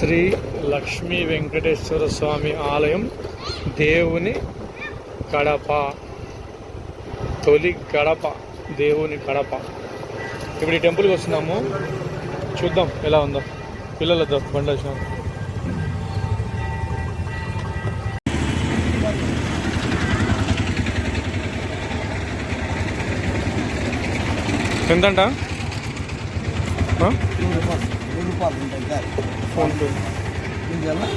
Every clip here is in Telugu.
శ్రీ లక్ష్మీ వెంకటేశ్వర స్వామి ఆలయం దేవుని కడప తొలి గడప దేవుని కడప. ఇప్పుడు ఈ టెంపుల్కి వస్తున్నాము. చూద్దాం ఎలా ఉందో. పిల్లలతో బండి వచ్చినాం ఎంతంట? ఆ? నూరు రూపాయలు నూరు రూపాయలు ఉంటాయి సార్ ఫోన్పే ఇంకెలా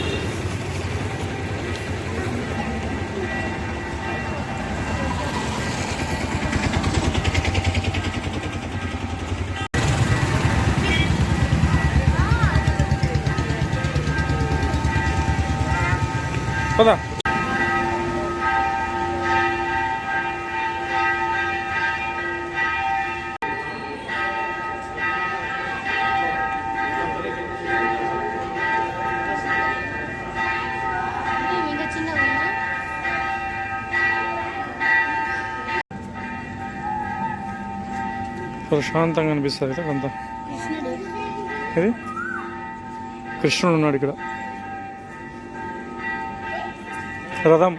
పదా ప్రశాంతంగా అనిపిస్తుంది కదా అంతా కృష్ణుడు ఇది కృష్ణుడు ఉన్నాడు ఇక్కడ రథం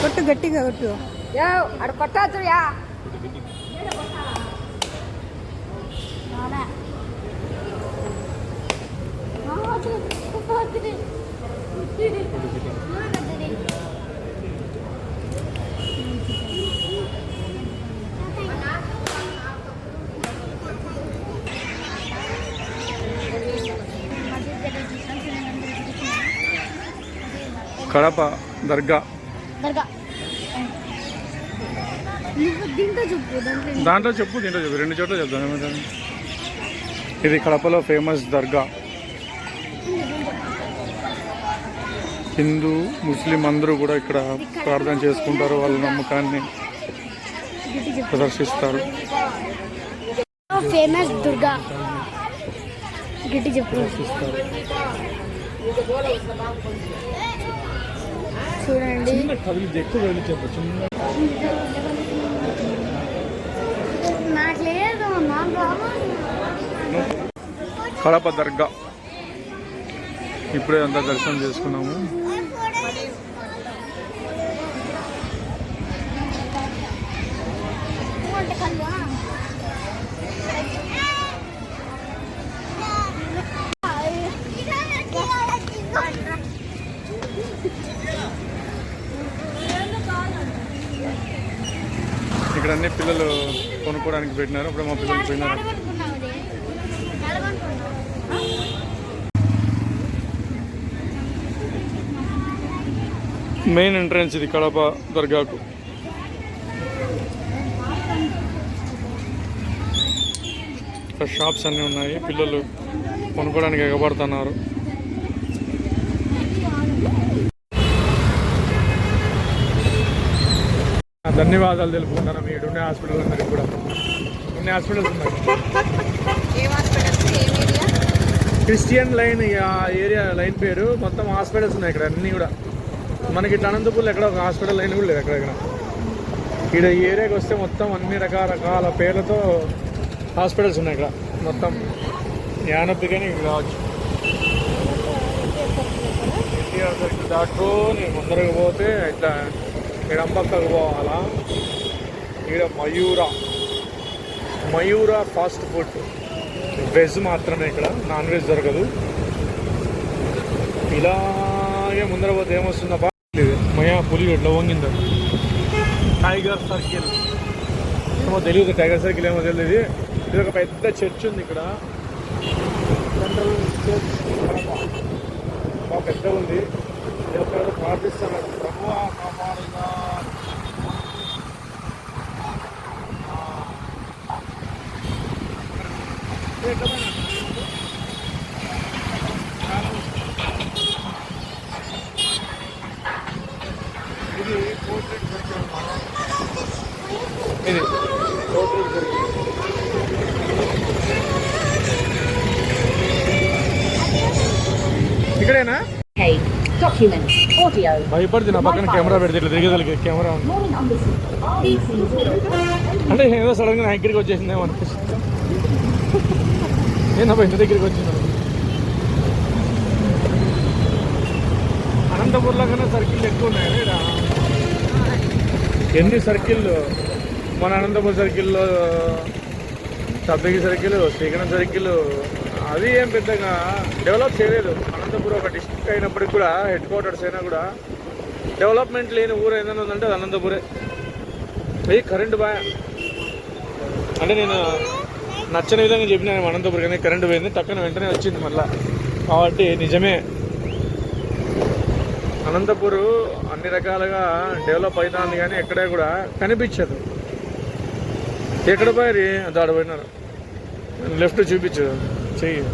కొట్టు గట్టిగా కొట్టు యా అక్కడ కొట్టద్దు కడప దర్గా. దాంట్లో చెప్పు దీంట్లో చెప్పు రెండు చోట్ల చెప్తాను. ఇది కడపలో ఫేమస్ దర్గా. హిందూ ముస్లిం అందరూ కూడా ఇక్కడ ప్రార్థన చేసుకుంటారు వాళ్ళ నమ్మకాన్ని ప్రదర్శిస్తారు. ఫేమస్ దుర్గా. గిట్టి చెప్పు. చూడండి. కడప దర్గా. ఇప్పుడే అంతా దర్శనం చేసుకున్నాము. ఇక్కడ అన్ని పిల్లలు కొనుక్కోవడానికి పెట్టినారు. ఇప్పుడు మా పిల్లలు పోయినారు. మెయిన్ ఎంట్రన్స్ ఇది కడప దర్గాకు. ఇక్కడ షాప్స్ అన్నీ ఉన్నాయి. పిల్లలు కొనుక్కోవడానికి ఎగబడుతున్నారు. ధన్యవాదాలు తెలుపుకుంటాను మీ ఉండే హాస్పిటల్ అందరికి కూడా కొన్ని హాస్పిటల్స్ ఉన్నాయి క్రిస్టియన్ లైన్ ఏరియా లైన్ పేరు మొత్తం హాస్పిటల్స్ ఉన్నాయి ఇక్కడ అన్నీ కూడా మనకి ఇట్లా అనంతపూర్లో ఎక్కడ ఒక హాస్పిటల్ లైన్ కూడా లేదు ఎక్కడ ఇక్కడ ఇక్కడ ఈ ఏరియాకి వస్తే మొత్తం అన్ని రకరకాల పేర్లతో హాస్పిటల్స్ ఉన్నాయి ఇక్కడ మొత్తం యానప్పి కానీ ఇక్కడ రావచ్చు ఎన్టీఆర్ సర్కిల్ దాటుకొని ముందరకు పోతే ఇట్లా ఎడంపక్కకు పోవాలా? ఇక్కడ Mayura. Mayura fast food. Veg మాత్రమే ఇక్కడ. నాన్ వెజ్ దొరకదు. ఇలాగే ముందర పోతే ఏమొస్తుందా బా ఇది మయా పులి ఎట్లా వంగిందో. Tiger circle. ఏమో తెలియదు టైగర్ సర్కిల్ ఏమో తెలియదు ఇది ఒక పెద్ద చర్చ్ ఉంది ఇక్కడ. Central church. బాగా పెద్దగా ఉంది ఎవరు ప్రార్థిస్తున్నారు ప్రభు కాపాడుగా. ఇది పోర్ట్రేట్ ఇది పోర్ట్రేట్ ఇక్కడేనా? Audio. భయపడితే నా పక్కన కెమెరా పెడితే ఇట్లా దిగదలికి కెమెరా ఉంది Moving on this BC0. అంటే ఏదో సడన్గా నా దగ్గరికి వచ్చేసిందేమో అనిపిస్తుంది నేను ఇంటి దగ్గరికి వచ్చింది అనంతపూర్లో కన్నా సర్కిల్ ఎక్కువ ఉన్నాయి ఈడ. ఎన్ని సర్కిల్ మన అనంతపూర్ సర్కిల్లో సబ్దగి సర్కిల్ శ్రీకరణ సర్కిల్ అది ఏం పెద్దగా డెవలప్ చేయలేదు అనంతపురం ఒక డిస్ట్రిక్ట్ అయినప్పటికి కూడా హెడ్ క్వార్టర్స్ అయినా కూడా డెవలప్మెంట్ లేని ఊరు ఏదైనా ఉందంటే అది అనంతపురే. ఏ కరెంటు బాగా అంటే నేను నచ్చని విధంగా చెప్పినాను అనంతపురం కానీ కరెంటు పోయింది తక్కువ వెంటనే వచ్చింది మళ్ళా. కాబట్టి నిజమే. అనంతపూర్ అన్ని రకాలుగా డెవలప్ అవుతుంది కానీ ఎక్కడే కూడా కనిపించదు. ఎక్కడ పోయి దాడిపోయినారు లెఫ్ట్ చూపించు చెయ్యి.